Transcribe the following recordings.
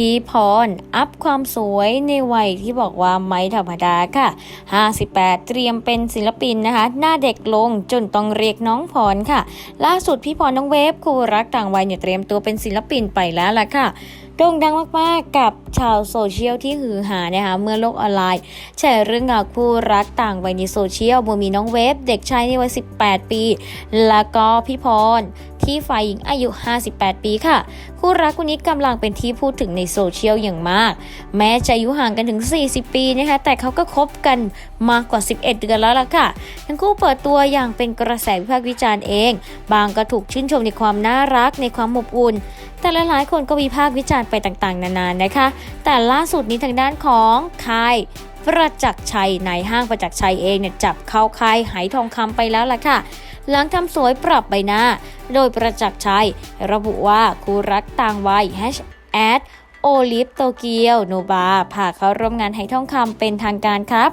พี่พร อัพความสวยในวัยที่บอกว่าไม่ธรรมดาค่ะ 58 เตรียมเป็นศิลปินนะคะ หน้าเด็กลงจนต้องเรียกน้องพรค่ะ ล่าสุดพี่พรน้องเวฟคู่รักต่างวัยเนี่ยเตรียมตัวเป็นศิลปินไปแล้วล่ะค่ะโด่งดังมาก ๆ กับชาวโซเชียลที่ฮือหานะคะเมื่อโลกออนไลน์แชร์เรื่องราวคู่รักต่างวัยในโซเชียลเมื่มีน้องเวฟเด็กชายในวัย 18 ปี แล้วก็พี่พร ที่ฝ่ายหญิงอายุ 58 ปีค่ะ คู่รักคู่นี้กำลังเป็นที่พูดถึงในโซเชียลอย่างมาก แม้จะอายุห่างกันถึง 40 ปีนะคะ แต่เขาก็คบกันมากกว่า 11 เดือนแล้วล่ะค่ะ ทั้งคู่เปิดตัวอย่างเป็นกระแสวิพากษ์วิจารณ์เอง บางก็ถูกชื่นชมในความน่ารักในความอบอุ่น แต่หลายๆคนก็วิพากษ์วิจารณ์ไปต่างๆ นานานะคะ แต่ล่าสุดนี้ทางด้านของค่ายประจักษ์ชัยในห้างประจักษ์ชัยเองเนี่ยจับเข้าค่ายไหทองคำไปแล้วล่ะค่ะ หลังทำสวยปรับใบหน้า โดยประจักษ์ชัย ระบุว่าคู่รักต่างวัยแฮชแอดโอลิฟโตเกียว โนบาพาเขาร่วมงานไหทองคำเป็นทางการครับ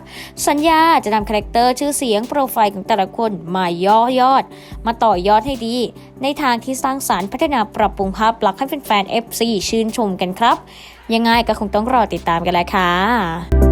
สัญญาจะนำคาแรคเตอร์ชื่อเสียงโปรไฟล์ของแต่ละคนมาย่อยอด มาต่อยอดให้ดี ในทางที่สร้างสารรค์พัฒนาปรับปรุงภาพลักษณ์ให้แฟนๆ FC ชื่นชมกันครับ ยังไงก็คงต้องรอติดตามกันแหละค่ะ